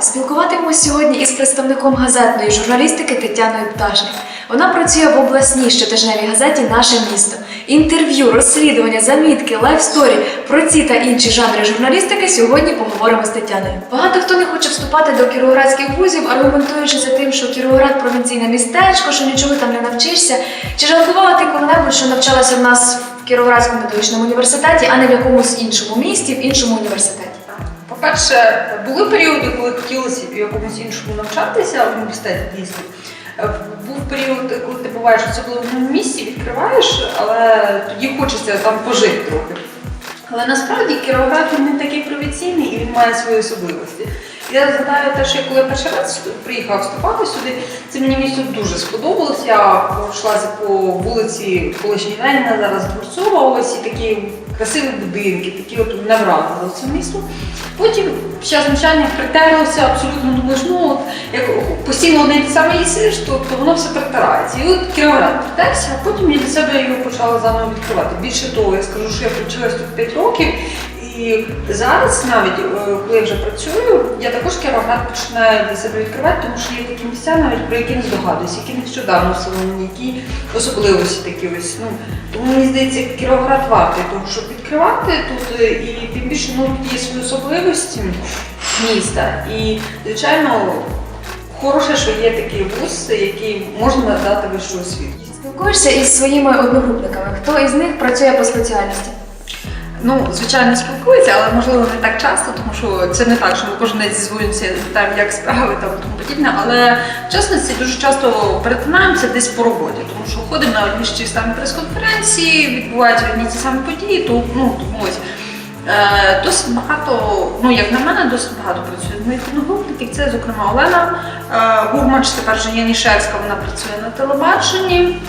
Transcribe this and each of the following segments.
Спілкуватимемось сьогодні із представником газетної журналістики Тетяною Пташник. Вона працює в обласній щотижневій газеті Наше місто. Інтерв'ю, розслідування, замітки, лайфсторі про ці та інші жанри журналістики сьогодні поговоримо з Тетяною. Багато хто не хоче вступати до кіровоградських вузів, аргументуючи за тим, що Кіровоград провінційне містечко, що нічого там не навчишся. Чи жалкувала ти коли-небудь, що навчалася в нас в Кіровоградському медичному університеті, а не в якомусь іншому місті, в іншому університеті? По-перше, були періоди, коли хотілося якомусь іншому навчатися в університеті дійсно. Е, Був період, коли ти буваєш особливому місці, відкриваєш, але тоді хочеться там пожити трохи. Але насправді Кіровоград не такий провінційний і він має свої особливості. Я згадаю те, що я коли перший раз приїхала вступати сюди, це мені місто дуже сподобалось. Я пройшлася по вулиці колишній Леніна, зараз Дворцова, ось і такі красиві будинки, такі от не вразили це місто. Потім ще навчання притерлося абсолютно думаєш, ну от як постійно одне те саме їсиш, то, то воно все притирається. І от Кіровоград притерся, а потім я для себе його почала заново відкривати. Більше того, я скажу, що я привчилась тут 5 років. І зараз навіть, е, коли я вже працюю, я також Кіровоград починаю для себе відкривати, тому що є такі місця, навіть про які не здогадуюся, які нещодавно в Солоні, які особливості такі ось. Ну, тому мені здається, Кіровоград вартий того, щоб відкривати тут, е, і тим більше ну, є свої особливості міста. І, звичайно, хороше, що є такий вуз, який можна надати вищу освіту. Спілкуєшся із своїми одногрупниками. Хто із них працює по спеціальності? Ну, звичайно, спілкуються, але можливо не так часто, тому що це не так, що ми кожен день зізвонюємося, питаємо, як справи там тому подібне. Але в чесності дуже часто перетинаємося десь по роботі, тому що ходимо на одні ж ті самі прес-конференції, відбуваються одні ті самі події, то ну тому ось. Е, досить багато, ну як на мене, досить багато працює моїх одногрупників. Це, зокрема, Олена е, Гурмач, тепер же Янішевська, вона працює на телебаченні.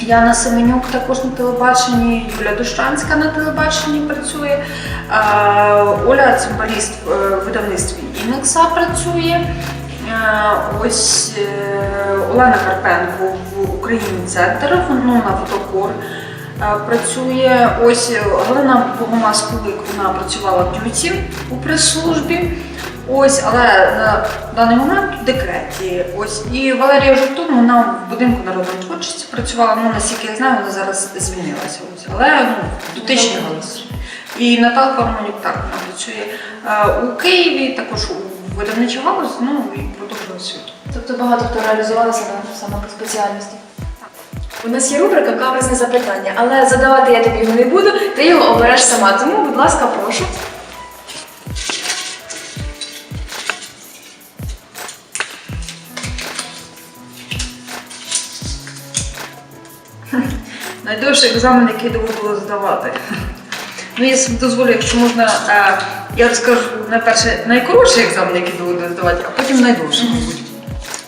Яна Семенюк також на телебаченні, Юля Дощанська на телебаченні працює, е, Оля Цимбаліст в видавництві Інекса працює. Е, Ось е, Олена Карпенко в Україні центр, ну, на фотокор е, працює. Ось е, Галина Богомаз Кулик, вона працювала в дюці у прес-службі. Ось, але на даний момент в декреті. Ось і Валерія Жовтун, вона в будинку народної творчості працювала. Ну наскільки я знаю, вона зараз звільнилася. Ось, але ну дотична галузь. І Наталка Романюк так вона працює е, у Києві, також у видавничій галузі, ну і продовжує освіту. Тобто багато хто реалізувалися на саме по спеціальності. У нас є рубрика Каверзне запитання, але задавати я тобі його не буду, ти його обереш сама. Тому, будь ласка, прошу. Найдовший екзамен, який доводилось здавати. Ну, я собі дозволю, якщо можна, е, я розкажу найперше найкоротший екзамен, який доводилось здавати, а потім найдовший, мабуть.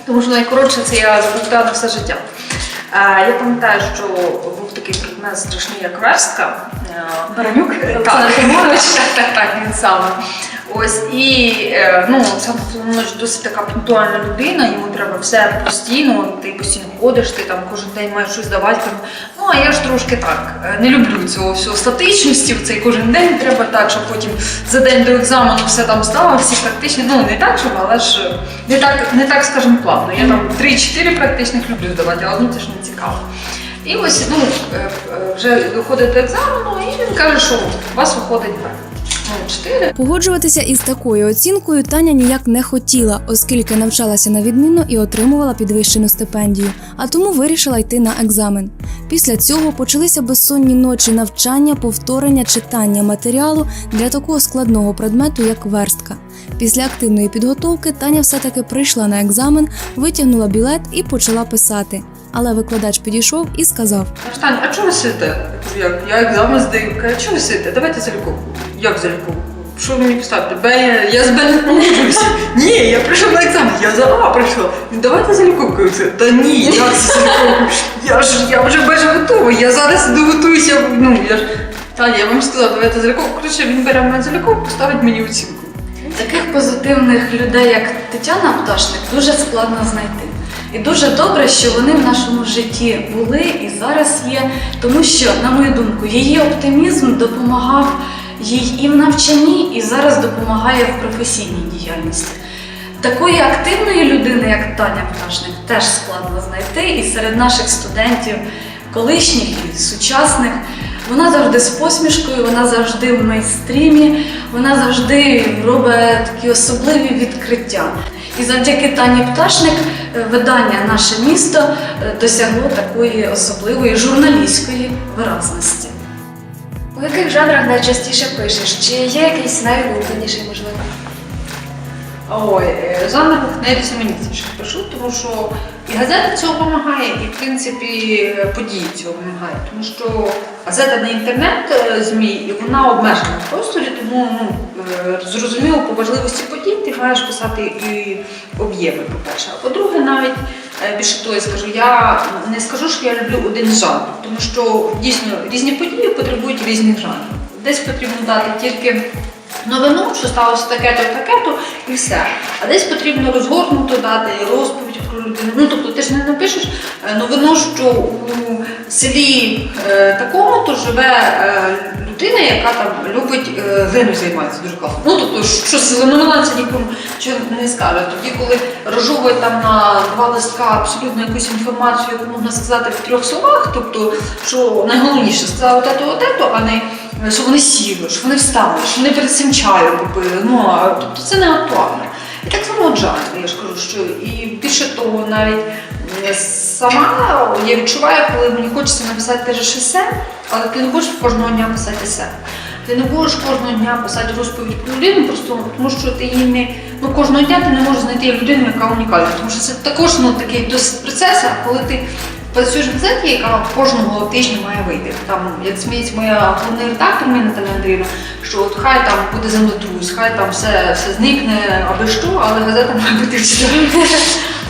Тому що найкоротше це я запам'ятала на все життя. Е, Я пам'ятаю, що був такий предмет страшний, як верстка. Е, Баранюк так, так, так, він саме. Ось і е, ну, Олександр Тимонович досить така пунктуальна людина, йому треба все постійно, ти постійно ходиш, ти там кожен день маєш щось давати. Ну а я ж трошки так е, не люблю цього всього статичності, в цей кожен день треба так, щоб потім за день до екзамену все там здала, всі практичні. Ну не так, щоб, але ж не так, не так скажімо, плавно. Я там 3-4 практичних люблю здавати, а одну це ж не цікаво. І ось ну, е, вже доходить до екзамену, і він каже, що у вас виходить так. Ну, 4. Погоджуватися із такою оцінкою Таня ніяк не хотіла, оскільки навчалася на відмінно і отримувала підвищену стипендію, а тому вирішила йти на екзамен. Після цього почалися безсонні ночі навчання, повторення читання матеріалу для такого складного предмету, як верстка. Після активної підготовки Таня все-таки прийшла на екзамен, витягнула білет і почала писати. Але викладач підійшов і сказав: Штань, а чого ви сидите? Як? Я екзамен здаю. Каже, чого ви сидите? Давайте заліковку. Як за заліковку? Що ви мені поставите? Б, я, я з Б не погоджуюся. Ні, я прийшов на екзамен, я за А прийшла. Він, Давайте заліковку. Я кажу, Та ні, як це заліковку? Я ж я вже майже готова. Я зараз іду готуюся. Ну, я ж... Таня, я вам сказала, давайте заліковку. Коротше, він бере мене заліковку, ставить мені оцінку. Таких позитивних людей, як Тетяна Пташник, дуже складно знайти. І дуже добре, що вони в нашому житті були і зараз є, тому що, на мою думку, її оптимізм допомагав їй і в навчанні, і зараз допомагає в професійній діяльності. Такої активної людини, як Таня Пташник, теж складно знайти. І серед наших студентів, колишніх і сучасних, вона завжди з посмішкою, вона завжди в мейстрімі, вона завжди робить такі особливі відкриття. І завдяки Тані Пташник е, видання Наше місто е, досягло такої особливої журналістської виразності. У яких жанрах найчастіше пишеш? Чи є якийсь найулюбленіший, можливо? Ой, е, жанр найрізноманітніше пишу, тому що і газета цього допомагає, і в принципі події цього допомагають. Тому що газета не інтернет ЗМІ, і вона обмежена в просторі, тому ну, зрозуміло по важливості подій маєш писати і об'єми, по-перше. А по-друге, навіть е, більше того, я скажу, я не скажу, що я люблю один жанр, тому що дійсно різні події потребують різних жанрів. Десь потрібно дати тільки новину, що сталося таке-то, таке-то, і все. А десь потрібно розгорнуто дати розповідь про людину. Ну тобто ти ж не напишеш е, новину, що у селі е, такому-то живе е, людина, яка там любить е, глиною займається дуже класно. Ну тобто, що це нікому що не скаже. Тоді, коли розжовують там на два листка абсолютно якусь інформацію, яку можна сказати в трьох словах, тобто, що найголовніше сказали те-то, те-то, а не е, що вони сіли, що вони встали, що вони перед цим чаю попили. Ну, а, тобто це не актуально. І так само от я ж кажу, що і більше того, навіть е, сама я відчуваю, коли мені хочеться написати те шосе, але ти не хочеш кожного дня писати себе. Ти не будеш кожного дня писати розповідь про людину, просто тому що ти її не ну кожного дня ти не можеш знайти людину, яка унікальна. Тому що це також ну такий досить процес, коли ти працюєш в газеті, яка кожного тижня має вийти. Там, як сміється моя головний редактор Міна Наталя Андріївна, що от хай там буде землетрус, хай там все, все зникне аби що, але газета має бути всюди.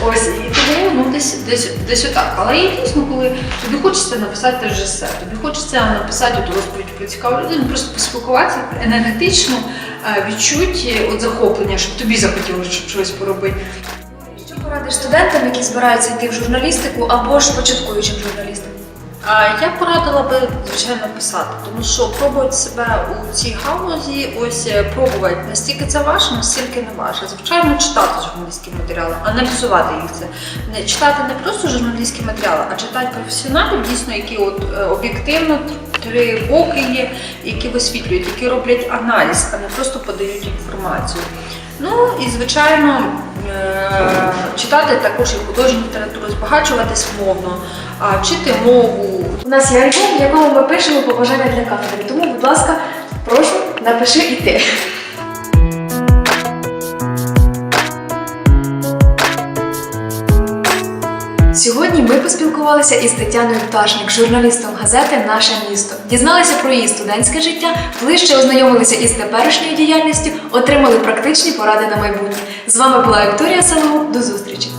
Ось і тому ну десь десь десь отак. Але є дійсно, коли тобі хочеться написати режисер, тобі хочеться написати от розповідь про цікаву людину, просто поспілкуватися енергетично, відчуть відчути от захоплення, щоб тобі захотілося щоб щось поробити. Що порадиш студентам, які збираються йти в журналістику або ж початкуючим журналістам? Я порадила би, звичайно, писати, тому що пробувати себе у цій галузі, ось е, пробувати настільки це ваше, настільки не ваше. Звичайно, читати журналістські матеріали, аналізувати їх це. Не читати не просто журналістські матеріали, а читати професіоналів, дійсно, які от е, об'єктивно три боки є, які висвітлюють, які роблять аналіз, а не просто подають інформацію. Ну і звичайно читати також і художню літературу, збагачуватись мовно, вчити мову, У нас є альбом, в якому ми пишемо побажання для кафедри. Тому, будь ласка, прошу, напиши і ти. Сьогодні ми поспілкувалися із Тетяною Пташник, журналістом газети Наше місто. Дізналися про її студентське життя, ближче ознайомилися із теперішньою діяльністю, отримали практичні поради на майбутнє. З вами була Вікторія Салогуб. До зустрічі!